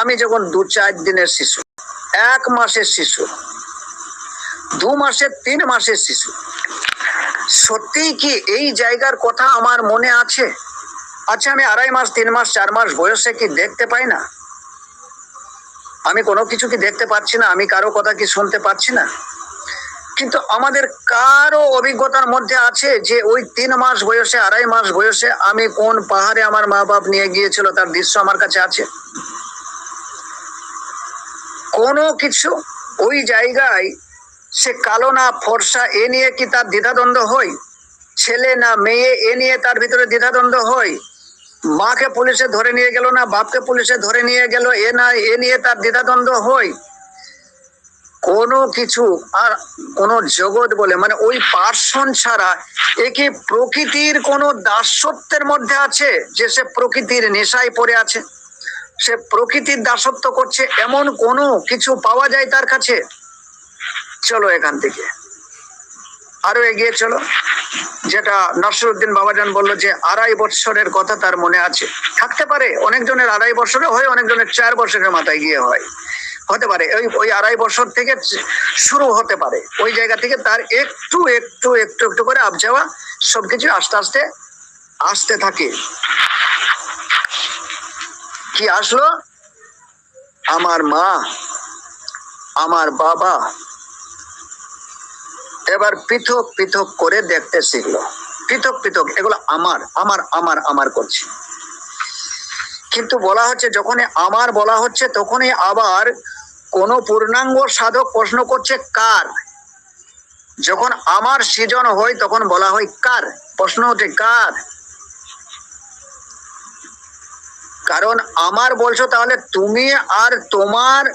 আমি যখন দু চার দিনের শিশু, এক মাসের শিশু, দু মাসের তিন মাসের শিশু, সত্যিই কি এই জায়গার কথা আমার মনে আছে? আচ্ছা আমি আড়াই মাস, তিন মাস, চার মাস বয়সে কি দেখতে পাই না? আমি কোনো কিছু কি দেখতে পাচ্ছি না? আমি কারও কথা কি শুনতে পাচ্ছি না? কিন্তু আমাদের কারও অভিজ্ঞতার মধ্যে আছে যে ওই তিন মাস বয়সে, আড়াই মাস বয়সে আমি কোন পাহাড়ে আমার মা বাপ নিয়ে গিয়েছিল, তার দৃশ্য আমার কাছে আছে। কোনো কিছু ওই জায়গায় সে কালো না ফর্সা, এ নিয়ে কি তার দ্বিধাদ্বন্দ্ব হয়? ছেলে না মেয়ে, এ নিয়ে তার ভিতরে দ্বিধাদ্বন্দ্ব হয়? মাকে পুলিশে ধরে নিয়ে গেল না, বাপকে পুলিশে ধরে নিয়ে গেল, এ না, এ নিয়ে তার দ্বিধাদ্বন্দ্ব হয়? কোনো কিছু আর কোনো জগৎ বলে মানে ওই পার্সন ছাড়া এ কি প্রকৃতির কোনো দাসত্বের মধ্যে আছে যে সে প্রকৃতির নেশায় পড়ে আছে? সে প্রকৃতির দাসত্ব করছে, এমন কোনো কিছু পাওয়া যায় তার কাছে? চলো এখান থেকে। আরও এগিয়ে চলো। যেটা নসরুদ্দিন বাবাজান বলল যে, আড়াই বছরের কথা তার মনে আছে। থাকতে পারে, অনেকজনের আড়াই বছরে হয়, অনেকজনের চার বছরের মাথায় গিয়ে হয়। হতে পারে, ওই ওই আড়াই বছর থেকে শুরু হতে পারে। ওই জায়গা থেকে তার একটু একটু একটু একটু করে আপ যাওয়া সবকিছু আস্তে আস্তে, আসতে থাকে। কি আসলো? আমার মা, আমার বাবা এবার পৃথক পৃথক করে দেখতে শিখলো। পৃথক পৃথক, এগুলো আমার আমার আমার আমার করছে। কিন্তু বলা হচ্ছে, যখনই আমার বলা হচ্ছে, তখনই আবার কোন পূর্ণাঙ্গ সাধক প্রশ্ন করছে, কার? যখন আমার সৃজন হয়, তখন বলা হয় কার? প্রশ্ন হচ্ছে কার? কারণ আমার বলছো তাহলে তুমি আর তোমার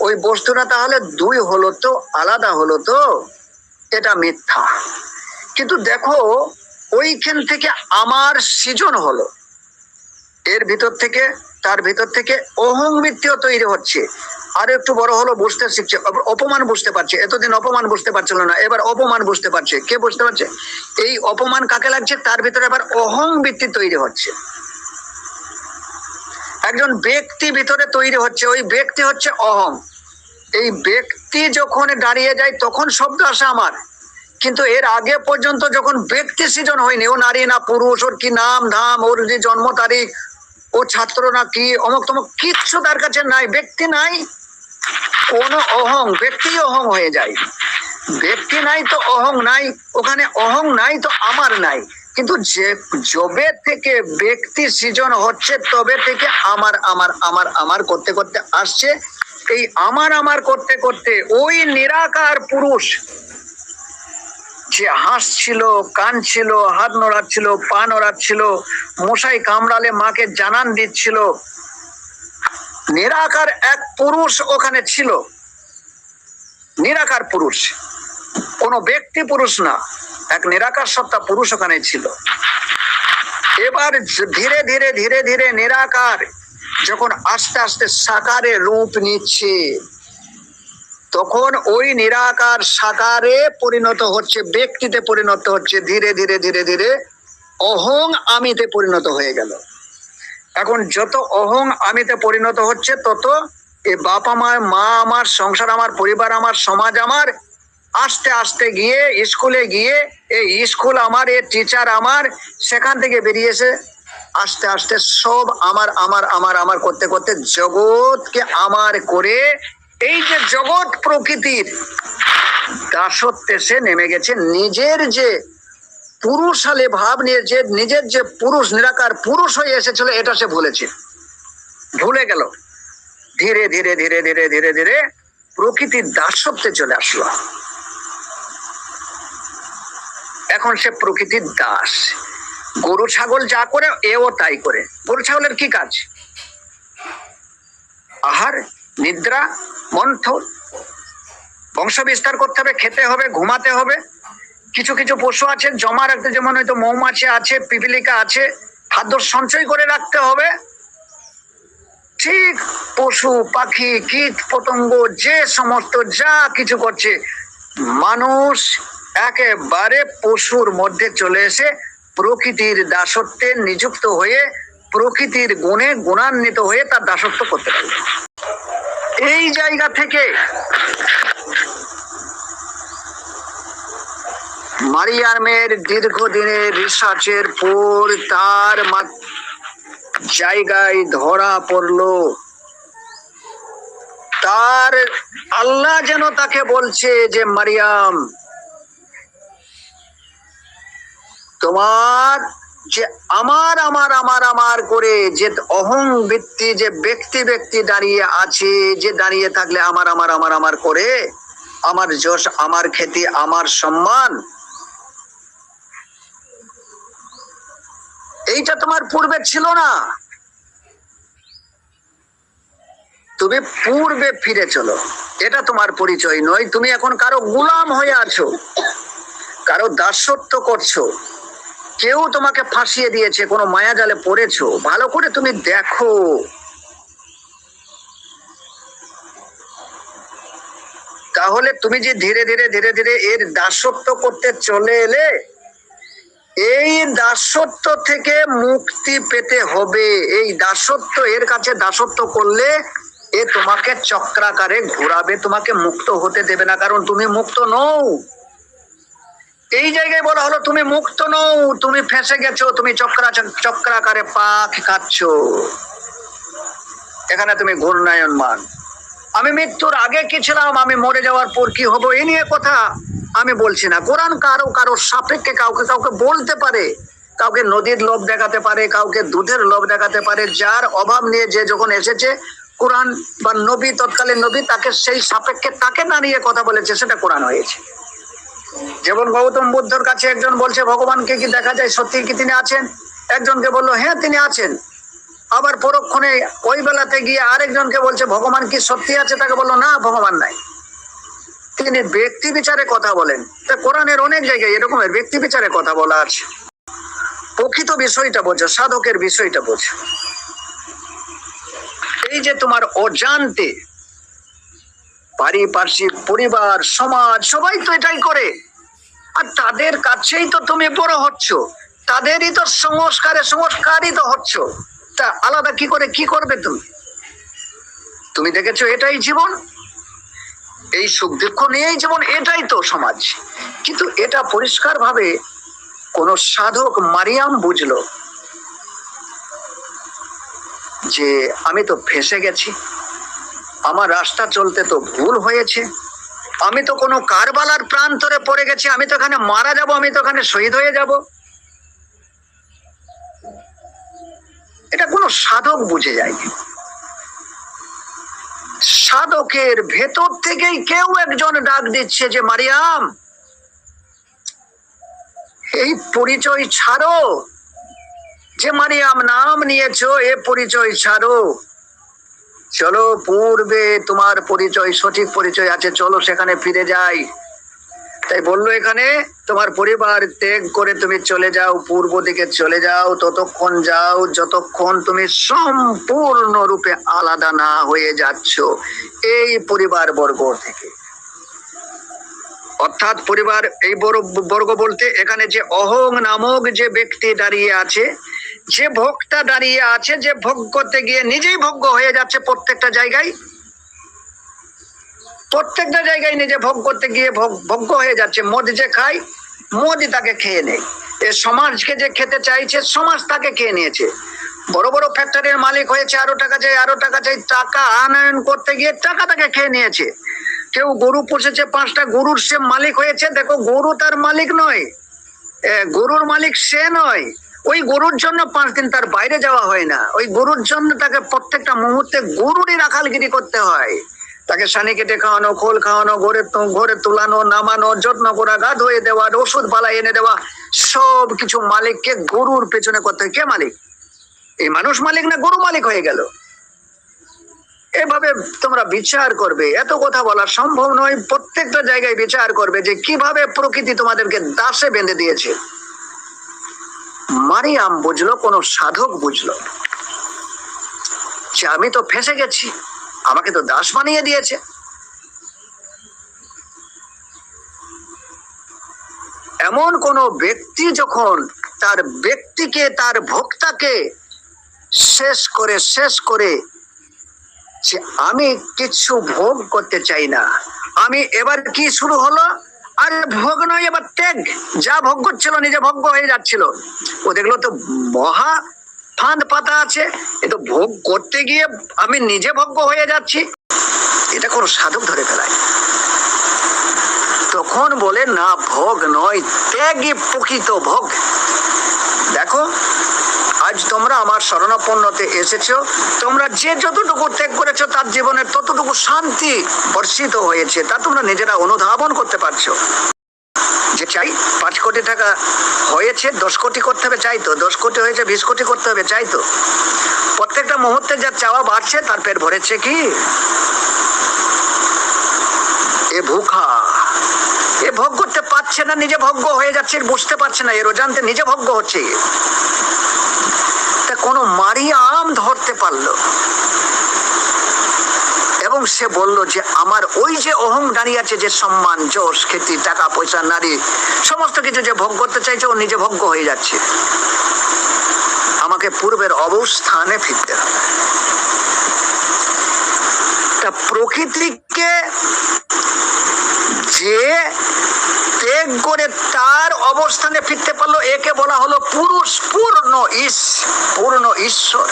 ওই বস্তুটা তাহলে দুই হলো তো, আলাদা হলো তো, এটা মিথ্যা। কিন্তু দেখো, ওইখান থেকে আমার সৃজন হলো। এর ভিতর থেকে, তার ভিতর থেকে অহং বৃত্তিও তৈরি হচ্ছে। আর একটু বড় হলো, বুঝতে শিখছে। অপমান বুঝতে পারছে। এতদিন অপমান বুঝতে পারছিল না, এবার অপমান বুঝতে পারছে। কে বুঝতে পারছে? এই অপমান কাকে লাগছে? তার ভিতরে আবার অহং বৃত্তি তৈরি হচ্ছে। একজন ব্যক্তি ভিতরে তৈরি হচ্ছে, ওই ব্যক্তি হচ্ছে অহং এই ব্যক্তি যখন দাঁড়িয়ে যায়, তখন শব্দ আসে আমার। কিন্তু এর আগে পর্যন্ত যখন ব্যক্তি সৃজন হয়নি, ও নারী না পুরুষ, ওর কি নাম, ধাম, ওর যে জন্ম তারিখ, ও ছাত্র না কি, অমুক তমুক, কিচ্ছু তার কাছে নাই, ব্যক্তি নাই, কোন অহং, ব্যক্তি অহং হয়ে যায়। ব্যক্তি নাই তো অহং নাই, ওখানে অহং নাই তো আমার নাই। কিন্তু যে যবে থেকে ব্যক্তি সৃজন হচ্ছে, তবে থেকে আমার আমার আমার আমার করতে করতে আসছে। এই আমার আমার করতে করতে ওই নিরাকার পুরুষ যে হাসছিল কানছিল হাত নড়াচ্ছিল, পা নড়াচ্ছিল, মশাই কামড়ালে মাকে জানান দিচ্ছিল। নিরাকার এক পুরুষ ওখানে ছিল। নিরাকার পুরুষ। কোন ব্যক্তি পুরুষ না, এক নিরাকার সত্তা পুরুষ ওখানে ছিল। এবার ধীরে ধীরে ধীরে ধীরে নিরাকার যখন আস্তে আস্তে সাকারে রূপ নিচ্ছে, তখন ওই নিরাকার সাকারে পরিণত হচ্ছে, ব্যক্তিতে পরিণত হচ্ছে, ধীরে ধীরে ধীরে ধীরে অহং আমিতে পরিণত হয়ে গেল। এখন যত অহং আমিতে পরিণত হচ্ছে, তত এই বাপ আমার, মা আমার, সংসার আমার, পরিবার আমার, সমাজ আমার আস্তে আস্তে গিয়ে স্কুলে গিয়ে এই স্কুল আমার এ টিচার আমার, সেখান থেকে বেরিয়েছে। আস্তে আস্তে সব আমার আমার আমার আমার করতে করতে জগৎকে আমার করে এই যে জগৎ প্রকৃতির দাসত্বে সে নেমে গেছে। নিজের যে পুরুষালে ভাব নিয়ে যে, নিজের যে পুরুষ, নিরাকার পুরুষ হয়ে এসেছিল, এটা সে ভুলেছে। ভুলে গেল। ধীরে ধীরে ধীরে ধীরে ধীরে ধীরে প্রকৃতির দাসত্বে চলে আসলো। এখন সে প্রকৃতির দাস। গরু, ছাগল যা করে, এও তাই করে। গরু, ছাগলের কি কাজ? আহার, নিদ্রা, মন্থন। বংশ বিস্তার করতে হবে, খেতে হবে, ঘুমাতে হবে। কিছু কিছু পশু আছে জমা রাখতে যেমন হয়তো মৌমাছি আছে, পিপিলিকা আছে, খাদ্য সঞ্চয় করে রাখতে হবে। ঠিক পশু, পাখি, কীট, পতঙ্গ, যে সমস্ত যা কিছু করছে, মানুষ একেবারে পশুর মধ্যে চলে এসে প্রকৃতির দাসত্বে নিযুক্ত হয়ে প্রকৃতির গুণে গুণান্বিত হয়ে তার দাসত্ব করতে পারবে এই জায়গা থেকে মারিয়ামের দীর্ঘদিনের রিসার্চের পর তার জায়গায় ধরা পড়ল। তার আল্লাহ যেন তাকে বলছে যে, মারিয়াম তোমার যে আমার আমার আমার আমার করে যে অহং বৃত্তি, যে ব্যক্তি ব্যক্তি দাঁড়িয়ে আছে, যে দাঁড়িয়ে থাকলে আমার আমার আমার আমার করে, আমার যশ, আমার খ্যাতি, আমার সম্মান, এইটা তোমার পূর্বে ছিল না। তুমি পূর্বে ফিরে চলো। এটা তোমার পরিচয় নয়। তুমি এখন কারও গুলাম হয়ে আছো, কারও দাসত্ব করছ। কেউ তোমাকে ফাঁসিয়ে দিয়েছে, কোনো মায়াজালে পড়েছো, ভালো করে তুমি দেখো। তাহলে তুমি যে ধীরে ধীরে ধীরে ধীরে এর দাসত্ব করতে চলে এলে, এই দাসত্ব থেকে মুক্তি পেতে হবে। এই দাসত্ব, এর কাছে দাসত্ব করলে এ তোমাকে চক্রাকারে ঘোরাবে, তোমাকে মুক্ত হতে দেবে না, কারণ তুমি মুক্ত নও। এই জায়গায় বলা হলো, তুমি মুক্ত নও, তুমি ফেসে গেছো, তুমি চক্রা চক্রাকারে পাক খাচ্ছ। এখানে তুমি ঘূর্ণায়নমান। আমি মৃত্যুর আগে কি ছিলাম? আমি মরে যাওয়ার পর কি হব? এই নিয়ে কথা আমি বলছি না। কোরআন কারও কারও সাপেক্ষে কাউকে কাউকে বলতে পারে। কাউকে নদীর লোভ দেখাতে পারে, কাউকে দুধের লোভ দেখাতে পারে। যার অভাব নিয়ে যে যখন এসেছে, কোরআন বা নবী, তৎকালীন নবী তাকে সেই সাপেক্ষে তাকে দাঁড়িয়ে কথা বলেছে, সেটা কোরআন হয়েছে। যেমন গৌতম বুদ্ধর কাছে একজন বলছে, ভগবানকে কি দেখা যায়? সত্যি কি তিনি আছেন? একজনকে বলল হ্যাঁ তিনি আছেন। আবার পরক্ষণে ওই বেলাতে গিয়ে আরেকজনকে বলছে, ভগবান কি সত্যি আছে? তাকে বলল, না, ভগবান নাই। তিনি ব্যক্তি বিচারে কথা বলেন। তা কোরআনের অনেক জায়গায় এরকমের ব্যক্তি বিচারে কথা বলা আছে। প্রকৃত বিষয়টা বোঝো, সাধকের বিষয়টা বোঝো। এই যে তোমার অজান্তে পারিপার্শ্বিক পরিবার, সমাজ, সবাই তো এটাই করে। আর তাদের কাছেই তো তুমি বড় হচ্ছ। তাদেরই তো সংস্কারে সংস্কারই তো হচ্ছ। তা আলাদা কি করে কি করবে তুমি? তুমি দেখেছ এটাই জীবন? এই সুখ দুঃখ নিয়েই জীবন, এটাই তো সমাজ। কিন্তু এটা পরিষ্কার ভাবে কোন সাধক মারিয়াম বুঝলো যে আমি তো ফেসে গেছি। আমার রাস্তা চলতে তো ভুল হয়েছে। আমি তো কোনো কারবালার প্রান্তরে পড়ে গেছি, আমি তো এখানে মারা যাব, আমি তো এখানে শহীদ হয়ে যাব। এটা কোনো সাধক বুঝে যায়নি। সাধকের ভেতর থেকেই কেউ একজন ডাক দিচ্ছে যে, মারিয়াম, এই পরিচয় ছাড়ো। যে মারিয়াম নাম নিয়েছো, এ পরিচয় ছাড়ো। চলো, পূর্বে তোমার পরিচয়, সঠিক পরিচয় আছে, চলো সেখানে ফিরে যাই। তাই বলল এখানে, তোমার পরিবার ত্যাগ করে তুমি চলে যাও, পূর্ব দিকে চলে যাও, ততক্ষণ যাও, যতক্ষণ তুমি সম্পূর্ণ রূপে আলাদা না হয়ে যাচ্ছ। এই পরিবার বর্গ থেকে। অর্থাৎ পরিবার, এই বর্গ বলতে এখানে যে অহং নামক যে ব্যক্তি দাঁড়িয়ে আছে যে ভোক্তা দাঁড়িয়ে আছে, যে ভোগ করতে গিয়ে নিজেই ভোগ্য হয়ে যাচ্ছে প্রত্যেকটা জায়গায়। প্রত্যেকটা জায়গায় নিজে ভোগ করতে গিয়ে ভোগ- ভোগ্য হয়ে যাচ্ছে। মদ যে খায়, মদই তাকে খেয়ে নেয়। এ সমাজকে যে খেতে চাইছে, সমাজ তাকে খেয়ে নিয়েছে। বড় বড় ফ্যাক্টরির মালিক হয়েছে, আরও টাকা চাই, আরও টাকা চাই, টাকা আনয়ন করতে গিয়ে টাকা তাকে খেয়ে নিয়েছে। কেউ গরু পুষেছে, পাঁচটা গরুর সে মালিক হয়েছে। দেখো, গরু তার মালিক নয় গরুর মালিক সে নয়। ওই গরুর জন্য পাঁচ দিন তার বাইরে যাওয়া হয় না। ওই গরুর জন্য তাকে প্রত্যেকটা মুহূর্তে গরুরই রাখালগিরি করতে হয়। তাকে সানি কেটে খাওয়ানো, খোল খাওয়ানো, ঘরে ঘরে তুলানো, নামানো, যত্ন করা, গা ধুয়ে দেওয়া, ওষুধ পালা এনে দেওয়া, সব কিছু মালিককে গরুর পেছনে করতে হয়। কে মালিক? এই মানুষ মালিক না গরু মালিক হয়ে গেল? এভাবে তোমরা বিচার করবে। এত কথা বলা সম্ভব নয়। প্রত্যেকটা জায়গায় বিচার করবে যে কীভাবে প্রকৃতি তোমাদেরকে দাসে বেঁধে দিয়েছে। মারিয়াম বুঝলো, কোন সাধক বুঝলো। যে আমি তো ফেসে গেছি, আমাকে তো দাস বানিয়ে দিয়েছে। এমন কোন ব্যক্তি যখন তার ব্যক্তিকে, তার ভোক্তাকে শেষ করে শেষ করে যে আমি কিছু ভোগ করতে চাই না, আমি এবার কি শুরু হলো? আর ভোগ নয় এবার ত্যাগ। যা ভোগ করছিল নিজে ভোগ্য হয়ে যাচ্ছিল। ও দেখল তো মহা ফাঁদ পাতা আছে। এ তো ভোগ করতে গিয়ে আমি নিজে ভোগ্য হয়ে যাচ্ছি। এটা কোনো সাধক ধরে ফেলায়। তখন বলে, না, ভোগ নয়, ত্যাগই প্রকৃত ভোগ। দেখো আজ তোমরা আমার শরণাপন্নতে এসেছ। তোমরা যে যতটুকু ত্যাগ করেছ, তার জীবনের ততটুকু শান্তি বর্ষিত হয়েছে। তা তোমরা নিজেরা অনুধাবন করতে পারছ। যে চাই, পাঁচ কোটি টাকা হয়েছে, দশ কোটি করতে হবে, চাই তো। দশ কোটি হয়েছে, বিশ কোটি করতে হবে, চাই তো। প্রত্যেকটা মুহূর্তে যা চাওয়া বাড়ছে, তার পেট ভরেছে কি? এ ভুখা। এ ভোগ করতে পারছে না, নিজে ভোগ্য হয়ে যাচ্ছে, বুঝতে পারছে না এর অজান্তে নিজে ভোগ্য হচ্ছে। কোনো মারি আম ধরতে পারল। এবং সে বলল যে, আমার ওই যে অহং দাঁড়িয়ে আছে যে সম্মান যশ খ্যাতি টাকা, পয়সা, নারী, সমস্ত কিছু যে ভোগ করতে চাইছে, ও নিজে ভোগ্য হয়ে যাচ্ছে। আমাকে পূর্বের অবস্থানে ফিরতে হবে। প্রকৃতিকে যে ত্যাগ করে তার অবস্থানে ফিরতে পারল। একে বলা হলো পুরুষ পূর্ণ ইস, পূর্ণ ঈশ্বর।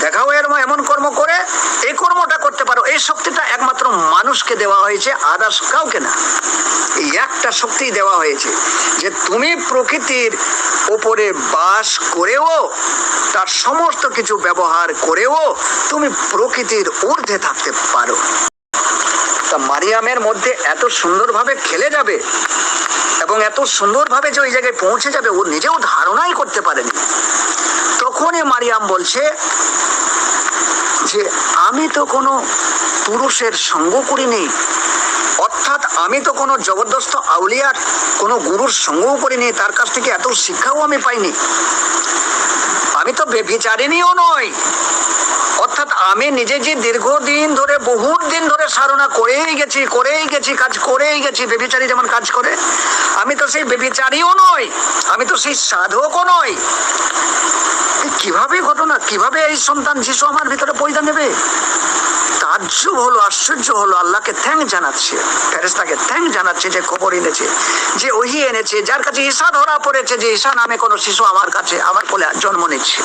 দেখাও এর এমন কর্ম করে, এই কর্মটা করতে পারো। এই শক্তিটা একমাত্র মানুষকে দেওয়া হয়েছে আদার্স কাউকে না। এই একটা শক্তি দেওয়া হয়েছে যে তুমি প্রকৃতির উপরে বাস করেও, তার সমস্ত কিছু ব্যবহার করেও, তুমি প্রকৃতির ঊর্ধ্বে থাকতে পারো। তা মারিয়ামের মধ্যে এত সুন্দরভাবে খেলে যাবে এবং এত সুন্দরভাবে যে ওই জায়গায় পৌঁছে যাবে, ও নিজেও ধারণাই করতে পারেনি। তখনই মারিয়াম বলছে যে, আমি তো কোনো পুরুষের সঙ্গ করিনি। অর্থাৎ আমি তো কোনো জবরদস্ত আউলিয়ার, কোনো গুরুর সঙ্গও করিনি। তার কাছ থেকে এত শিক্ষাও আমি পাইনি। আমি তো বেভিচারিণীও নয় আমি নিজে যে দীর্ঘদিন ধরে, বহুত দিন ধরে সাধনা করেই গেছি করেই গেছি, কাজ করেই গেছি, বেবিচারি যেমন কাজ করে, আমি তো সেই বেবিচারিও নই, আমি তো সেই সাধকও নই। কীভাবে ঘটনা, কীভাবে এই সন্তান শিশু আমার ভিতরে পয়দা নেবে? তাজ্জব হলো, আশ্চর্য হলো, আল্লাহকে থ্যাংক জানাচ্ছে ফেরেস্তাকে থ্যাংক জানাচ্ছে, যে খবর এনেছে, যে ওহি এনেছে, যার কাছে ঈশা ধরা পড়েছে, যে ঈশা নামে কোনো শিশু আমার কাছে, আমার কোলে জন্ম নিচ্ছে।